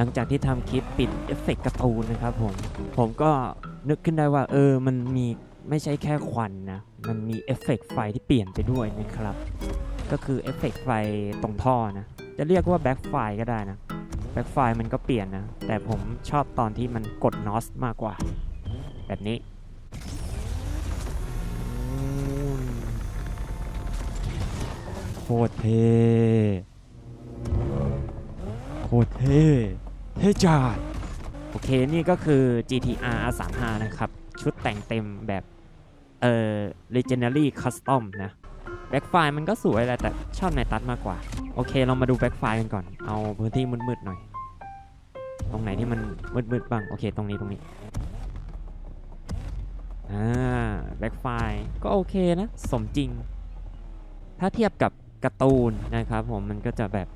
หลังจากที่ทำคลิปปิดเอฟเฟกต์การ์ตูนนะครับผม ผมก็นึกขึ้นได้ว่า เออมันมีไม่ใช่แค่ควันนะ มันมีเอฟเฟกต์ไฟที่เปลี่ยนไปด้วยนะครับ ก็คือเอฟเฟกต์ไฟตรงท่อนะ จะเรียกว่าแบ็คไฟก็ได้นะ แบ็คไฟมันก็เปลี่ยนนะ แต่ผมชอบตอนที่มันกดนอสมากกว่า แบบนี้โคตรเท่โคตรเท่ เท่จัดโอเคนี่ก็คือ GTR R35 นะครับ ชุดแต่งเต็มแบบ เอ่อ Legendary Custom นะแบ็คไฟมันก็สวยแหละแต่ชอบในตัดมากกว่า โอเคเรามาดูแบ็คไฟกันก่อน เอาพื้นที่มืดๆหน่อย ตรงไหนที่มันมืดๆบ้าง โอเค ตรงนี้ตรงนี้อ่าแบ็คไฟก็โอเคนะ สมจริง ถ้าเทียบกับการ์ตูนนะครับผมมันก็จะแบบ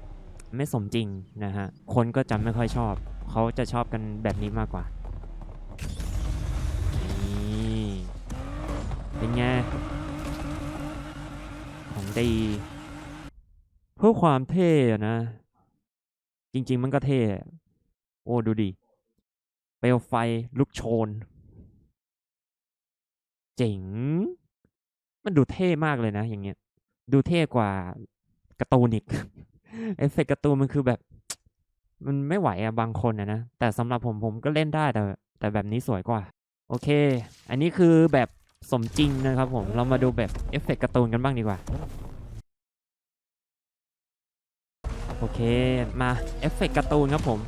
ไม่สมจริงนะฮะ คนก็จะไม่ค่อยชอบ เขาจะชอบกันแบบนี้มากกว่า นี่ เป็นไง ของดี เพื่อความเท่นะ จริง ๆ มันก็เท่ โอ้ดูดิ เปลวไฟลุกโชน เจ๋ง มันดูเท่มากเลยนะ อย่างเงี้ย ดูเท่กว่าการ์ตูนอีก เอฟเฟกต์การ์ตูนมันคือแบบ มันไม่ไหวอะบางคนอะนะ แต่สำหรับผมผมก็เล่นได้แต่ แต่แบบนี้สวยกว่า โอเค อันนี้คือแบบสมจริงนะครับผม เรามาดูแบบเอฟเฟกต์การ์ตูนกันบ้างดีกว่า โอเค มาเอฟเฟกต์การ์ตูนครับผม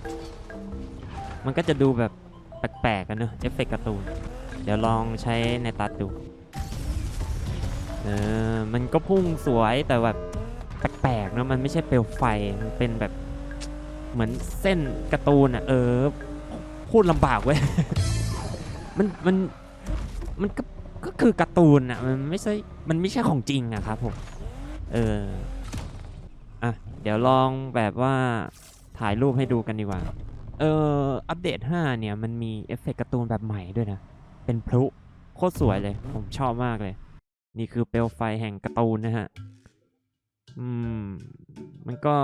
มันก็จะดูแบบแปลกๆกันเนอะเอฟเฟกต์การ์ตูน เดี๋ยวลองใช้ในตัดดู เออ มันก็พุ่งสวยแต่แบบ แปลกๆเนะมันไม่ใช่เปลวไฟมันเป็นแบบเหมือนเส้นการ์ตูนอะเออ พูดลำบากเว้ยมันมันมันก็ก็คือการ์ตูนอะมันไม่ใช่มันไม่ใช่ของจริงอะครับผมเอออะเดี๋ยวลองแบบว่าถ่ายรูปให้ดูกันดีกว่า เอออัปเดต 5 เนี่ย มันมีเอฟเฟกต์การ์ตูนแบบใหม่ด้วยนะ เป็นพลุโคตรสวยเลย ผมชอบมากเลย นี่คือเปลวไฟแห่งการ์ตูนนะฮะ อืม มันก็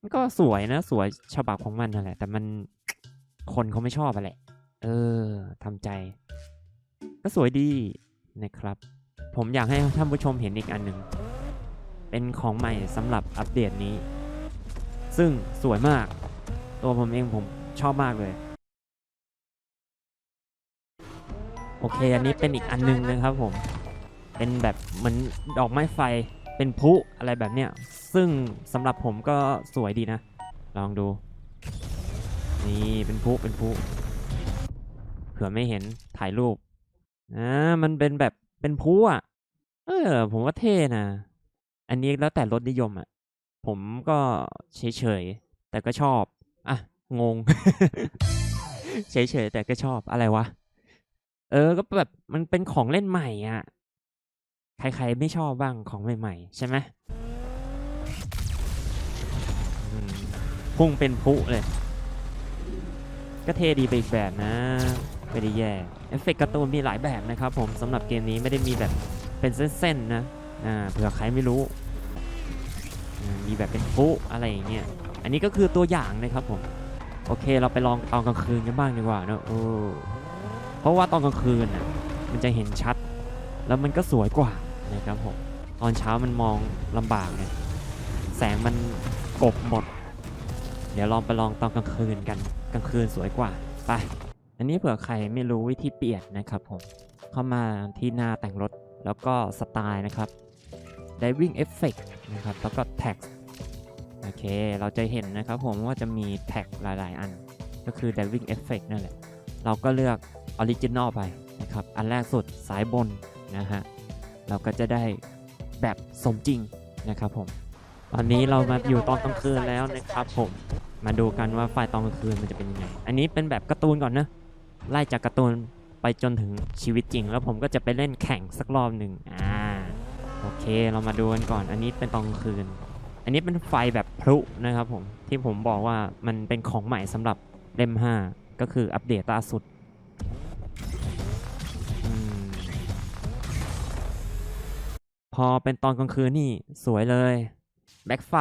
มันก็สวยนะ สวยฉบับของมันนั่นแหละ แต่มันคนเขาไม่ชอบอะแหละเออทำใจ ก็สวยดีนะครับ ผมอยากให้ท่านผู้ชมเห็นอีกอันหนึ่ง เป็นของใหม่สำหรับอัปเดตนี้ ซึ่งสวยมาก ตัวผมเองผมชอบมากเลย โอเค อันนี้เป็นอีกอันหนึงนะครับผม เป็นแบบเหมือนดอกไม้ไฟ เป็นพุอะไรแบบเนี้ย ซึ่งสำหรับผมก็สวยดีนะ ลองดู นี่เป็นพุเป็นพุเผื่อไม่เห็นถ่ายรูปอ่ามันเป็นแบบเป็นพุอะ เออ ผมว่าเท่นะ อันนี้แล้วแต่รสนิยมอะ ผมก็เฉยๆ แต่ก็ชอบ อะ งง เฉยๆ แต่ก็ชอบอะไรวะ เออ ก็แบบมันเป็นของเล่นใหม่อะ ใครๆไม่ชอบบ้างของใหม่ๆ ใช่ไหมพุ่งเป็นพุเลย ก็เทดีไปอีกแบบนะ ไม่ได้แย่เอฟเฟกต์การ์ตูนมีหลายแบบนะครับผมสำหรับเกมนี้ไม่ได้มีแบบเป็นเส้นๆนะอ่าเผื่อใครไม่รู้ มีแบบเป็นพุอะไรอย่างเงี้ยอันนี้ก็คือตัวอย่างนะครับผมโอเคเราไปลองตอนกลางคืนกันบ้างดีกว่าเนอะเพราะว่าตอนกลางคืนน่ะมันจะเห็นชัด แล้วมันก็สวยกว่า นะครับผมตอนเช้ามันมองลำบากไงแสงมันกบหมด เดี๋ยวลองไปลองตอนกลางคืนกันกลางคืนสวยกว่าไปอันนี้เผื่อใครไม่รู้วิธีเปลี่ยนนะครับผมเข้ามาที่หน้าแต่งรถแล้วก็สไตล์นะครับ Diving Effect นะครับแล้วก็ Tag โอเค เราจะเห็นนะครับผมว่าจะมีแท็กหลาย ๆ อัน ก็คือ Diving Effect นั่นแหละ เราก็เลือก Original ไปนะครับ อันแรกสุดสายบนนะฮะ เราก็จะได้แบบสมจริงนะครับผม ตอนนี้เรามาอยู่ตอนกลางคืนแล้วนะครับผม มาดูกันว่าไฟล์ตอนกลางคืนมันจะเป็นยังไง อันนี้เป็นแบบการ์ตูนก่อนนะ ไล่จากการ์ตูนไปจนถึงชีวิตจริง แล้วผมก็จะไปเล่นแข่งสักรอบหนึ่งอ่า โอเค เรามาดูกันก่อน อันนี้เป็นตอนกลางคืน อันนี้เป็นไฟแบบพลุนะครับผม ที่ผมบอกว่ามันเป็นของใหม่สำหรับเล่ม5ก็คืออัปเดตล่าสุด พอเป็นตอนกลางคืนนี่สวยเลยแบ็คไฟ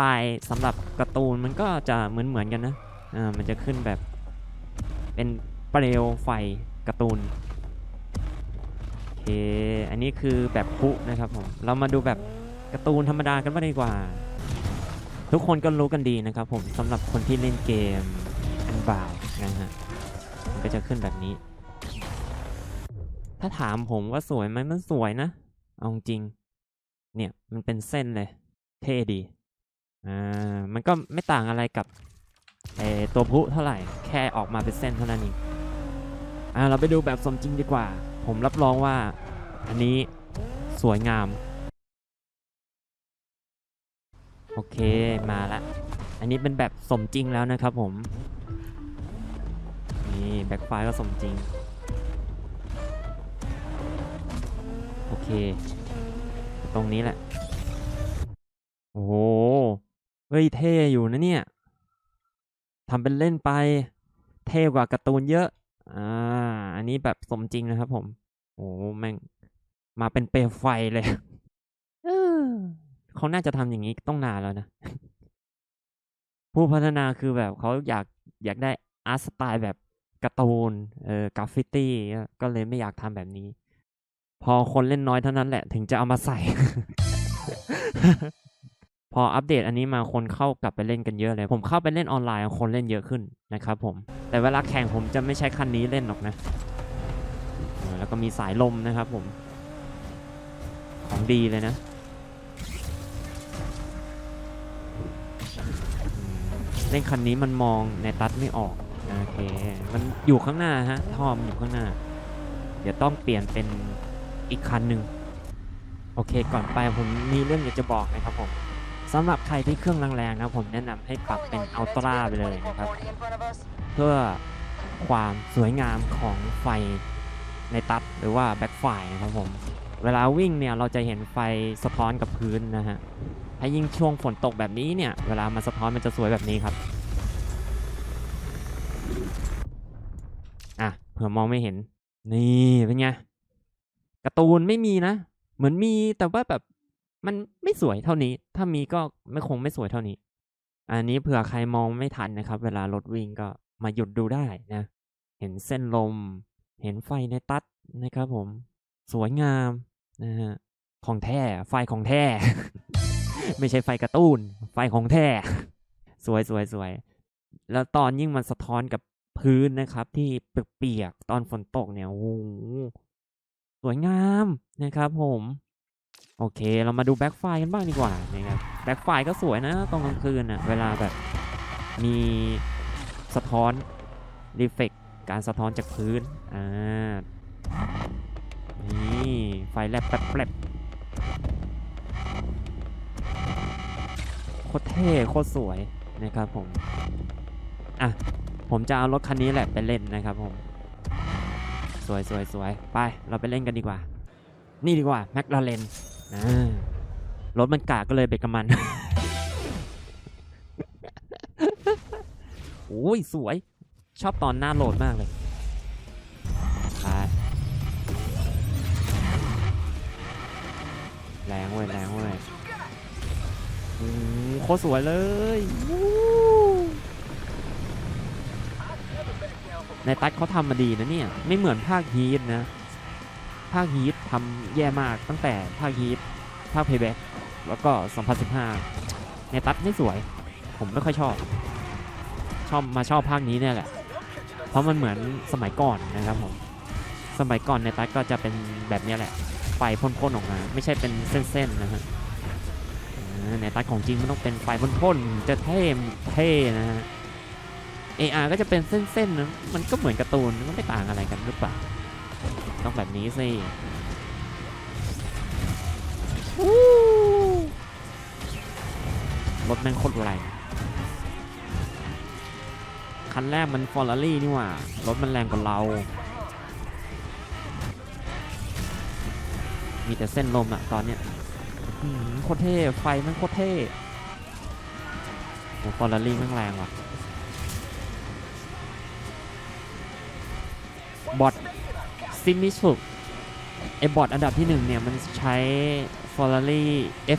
สำหรับการ์ตูนมันก็จะเหมือนเหมือนๆกันนะอ่ามันจะขึ้นแบบ เป็นเปลวไฟการ์ตูนโอเคอันนี้คือแบบพุนะครับผมเรามาดูแบบการ์ตูนธรรมดากันบ้างดีกว่า ทุกคนก็รู้กันดีนะครับผมสำหรับคนที่เล่นเกมอันบ่าวนะฮะมันก็จะขึ้นแบบนี้ ถ้าถามผมว่าสวยไหมมันสวยนะ เอาจริง เนี่ยมันเป็นเส้นเลย เท่ดี อ่า มันก็ไม่ต่างอะไรกับไอตัวพุเท่าไหร่ แค่ออกมาเป็นเส้นเท่านั้นเอง อ่า เราไปดูแบบสมจริงดีกว่า ผมรับรองว่า อันนี้สวยงาม โอเค มาละ อันนี้เป็นแบบสมจริงแล้วนะครับผม นี่แบ็คไฟก็สมจริง โอเค ตรงนี้แหละ โอ้โหเฮ้ยเท่อยู่นะเนี่ยทำเป็นเล่นไป เท่กว่าการ์ตูนเยอะ อ่า อันนี้แบบสมจริงนะครับผม โอ้แม่ง มาเป็นเปลวไฟเลยเออเขาน่าจะทำอย่างนี้ต้องนานแล้วนะ ผู้พัฒนาคือแบบเขาอยากอยากได้อาร์ตสไตล์แบบการ์ตูน เออกราฟฟิตี้ ก็เลยไม่อยากทำแบบนี้ พอคนเล่นน้อยเท่านั้นแหละถึงจะเอามาใส่ พออัปเดตอันนี้มาคนเข้ากลับไปเล่นกันเยอะเลย ผมเข้าไปเล่นออนไลน์คนเล่นเยอะขึ้นนะครับผม แต่เวลาแข่งผมจะไม่ใช้คันนี้เล่นหรอกนะ แล้วก็มีสายลมนะครับผม ของดีเลยนะเล่นคันนี้มันมองในตัดไม่ออกโอเค มันอยู่ข้างหน้าฮะ ทอมอยู่ข้างหน้า เดี๋ยวต้องเปลี่ยนเป็น อีกคันหนึ่งโอเคก่อนไปผมมีเรื่องอยากจะบอกนะครับผมสำหรับใครที่เครื่องแรงๆนะผมแนะนำให้ปรับเป็นอัลตร้าไปเลยนะครับ เพื่อความสวยงามของไฟในตัดหรือว่าแบ็คไฟนะครับผม เวลาวิ่งเนี่ยเราจะเห็นไฟสะท้อนกับพื้นนะฮะถ้ายิ่งช่วงฝนตกแบบนี้เนี่ย เวลามันสะท้อนมันจะสวยแบบนี้ครับอะเผื่อมองไม่เห็น นี่เป็นไง การ์ตูนไม่มีนะ เหมือนมีแต่ว่าแบบมันไม่สวยเท่านี้ ถ้ามีก็ไม่คงไม่สวยเท่านี้ อันนี้เผื่อใครมองไม่ทันนะครับ เวลารถวิ่งก็มาหยุดดูได้นะ เห็นเส้นลม เห็นไฟในตัดนะครับผม สวยงามนะฮะ ของแท้ ไฟของแท้ ไม่ใช่ไฟกร์ตูน ไฟของแท้ สวยสวยสวย แล้วตอนยิ่งมันสะท้อนกับพื้นนะครับ ที่เปียกๆ ตอนฝนตกเนี่ย โอ้โห สวยงามนะครับผมโอเคเรามาดูแบ็คไฟกันบ้างดีกว่านะครับแบ็คไฟก็สวยนะตอนกลางคืนอะเวลาแบบมีสะท้อนรีเฟกการสะท้อนจากพื้นอ่านี่ไฟแลบแป๊บๆโคตรเท่โคตรสวยนะครับผมอะผมจะเอารถคันนี้แหละไปเล่นนะครับผม สวยสวยสวยไป เราไปเล่นกันดีกว่า นี่ดีกว่าแมคลาเรนรถมันกากก็เลยเบรกกับมันโอ้ยสวย ชอบตอนหน้าโหลดมากเลยไปแรงเว้ยแรงเว้ยโอ้โหโคตรสวยเลย ในตัดเขาทำมาดีนะเนี่ย ไม่เหมือนภาคฮีทนะ ภาคฮีททำแย่มากตั้งแต่ภาคฮีทภาคเพย์แบ็กแล้วก็ 2015 ในตัดไม่สวย ผมไม่ค่อยชอบ ชอบมาชอบภาคนี้เนี่ยแหละ เพราะมันเหมือนสมัยก่อนนะครับผม สมัยก่อนในตัดก็จะเป็นแบบนี้แหละ ไฟพ่นๆออกมา ไม่ใช่เป็นเส้นๆนะฮะในตัดของจริงมันต้องเป็นไฟพ่นๆจะเท่เท่นะฮะ AR ก็จะเป็นเส้นๆนะมันก็เหมือนการ์ตูน มันไม่ต่างอะไรกันหรือเปล่า ต้องแบบนี้สิรถแม่งโคตรแรงคันแรกมันฟอร์รารี่นี่หว่ารถมันแรงกว่าเรา มีแต่เส้นลมอะตอนเนี้ยโคตรเท่ ไฟมันโคตรเท่ฟอร์รารี่แม่งแรงว่ะ บอทซิมิสุไอบอทอันดับที่หนึ่งเนี่ย มันใช้ Ferrari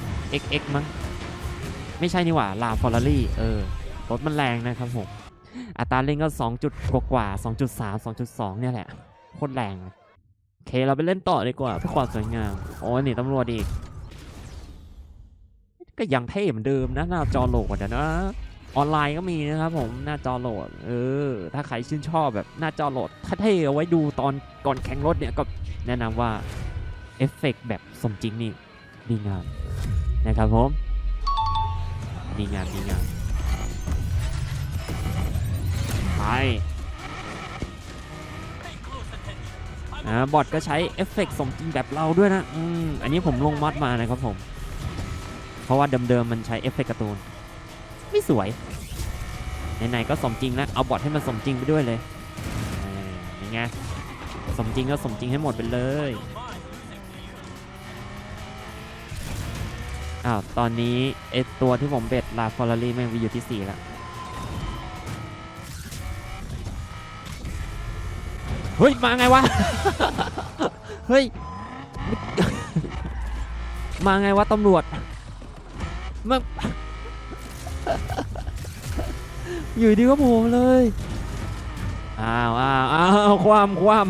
FXX มั้ง ไม่ใช่นี่หว่า ลา Ferrari เออ รถมันแรงนะครับผม อัตราเร่งก็ 2 จุดกว่าๆ2.3 2.2 เนี่ยแหละ โคตรแรงเลยโอเค เราไปเล่นต่อดีกว่าเพื่อความสวยงาม โอ้ยนี่ตำรวจอีก ก็ยังเท่เหมือนเดิมนะ หน้าจอโหลดอะนะ ออนไลน์ก็มีนะครับผมหน้าจอโหลด เออ ถ้าใครชื่นชอบแบบหน้าจอโหลดถ้าเท่เอาไว้ดูตอนก่อนแข่งรถเนี่ยก็แนะนำว่าเอฟเฟกต์แบบสมจริงนี่ดีงามนะครับผมดีงามดีงามไปอ่าบอทก็ใช้เอฟเฟกต์สมจริงแบบเราด้วยนะ อืม อันนี้ผมลงมอดมานะครับผม เพราะว่าเดิมๆมันใช้เอฟเฟกต์การ์ตูน ไม่สวยไหนๆก็สมจริงแล้วเอาบอทให้มันสมจริงไปด้วยเลยอ่ไงสมจริงก็สมจริงให้หมดไปเลยอ้าวตอนนี้ไอตัวที่ผมเบ็ดลาฟอร์รี่แม่งไปอยู่ที่ 4 แล้วเฮ้ย มาไงวะ เฮ้ย มาไงวะตำรวจมา อยู่ดีก็โผล่มาเลย อ้าวอ้าวอ้าวความความ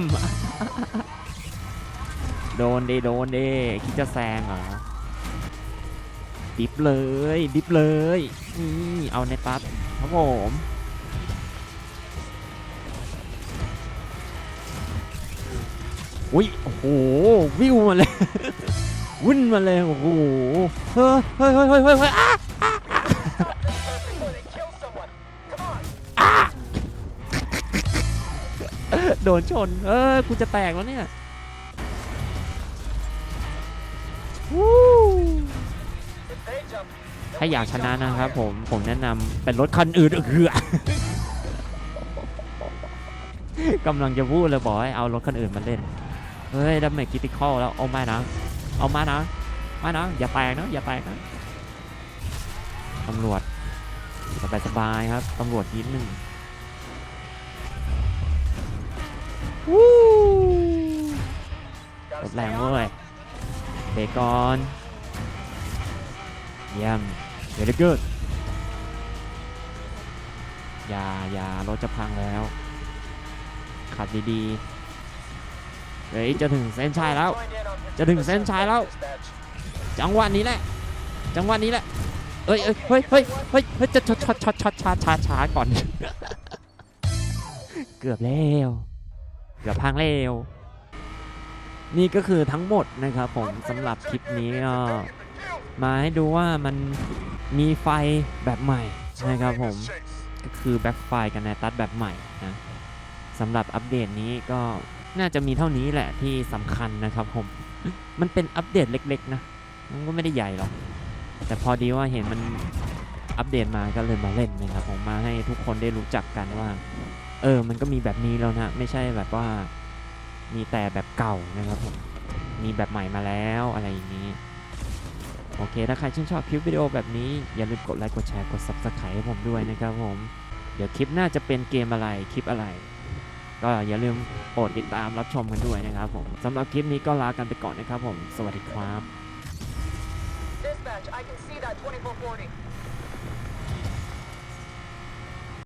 โดนดิโดนดิคิดจะแซงเหรอ ดิฟเลย ดิฟเลยนี่เอาในตัดครับผมอุ้ยโอ้โห วิวมาเลย วุ่นมาเลย โอ้โห เฮ้ยเฮ้ยเฮ้ยเฮ้ยเฮ้ย โดนชน เออกูจะแตกแล้วเนี่ยวู้ถ้าอยากชนะนะครับผม ผมแนะนำเป็นรถคันอื่นเอือกกำลังจะพูดเลยบอกให้เอารถคันอื่นมาเล่น เฮ้ยดัมเมจคิติคอลแล้ว เอามานะ เอามานะ มานะ อย่าแตกนะ อย่าแตกนะตำรวจสบายสบายๆครับ ตำรวจทีมหนึ่ง วู้รถแรงเว้ยเบกอนเยี่ยม very good อย่าอย่ารถจะพังแล้ว ขับดีๆ เฮ้ย จะถึงเส้นชัยแล้ว จะถึงเส้นชัยแล้ว จังหวะนี้แหละ จังหวะนี้แหละเอ้ยเอ้ยเฮ้ยเฮ้ยเฮ้ยเฮ้ยจะช็อตช็อตช็อตช็อตช้าช้าช้าก่อน เกือบแล้ว เกือบพังแล้วนี่ก็คือทั้งหมดนะครับผมสำหรับคลิปนี้ก็มาให้ดูว่ามันมีไฟแบบใหม่นะครับผมก็คือแบ็คไฟกันในตัดแบบใหม่นะสำหรับอัปเดตนี้ก็น่าจะมีเท่านี้แหละที่สำคัญนะครับผม มันเป็นอัปเดตเล็กๆนะ มันก็ไม่ได้ใหญ่หรอก แต่พอดีว่าเห็นมันอัปเดตมาก็เลยมาเล่นนะครับผมมาให้ทุกคนได้รู้จักกันว่า เออ มันก็มีแบบนี้แล้วนะ ไม่ใช่แบบว่ามีแต่แบบเก่านะครับผม มีแบบใหม่มาแล้วอะไรอย่างนี้ โอเค ถ้าใครชื่นชอบคลิปวิดีโอแบบนี้ อย่าลืมกดไลค์ กดแชร์ กด Subscribe ให้ผมด้วยนะครับผม เดี๋ยวคลิปหน้าจะเป็นเกมอะไร คลิปอะไร ก็อย่าลืมโปรดติดตามรับชมกันด้วยนะครับผมสำหรับคลิปนี้ก็ลากันไปก่อนนะครับผม สวัสดีครับ Dispatch, I can see that 2440.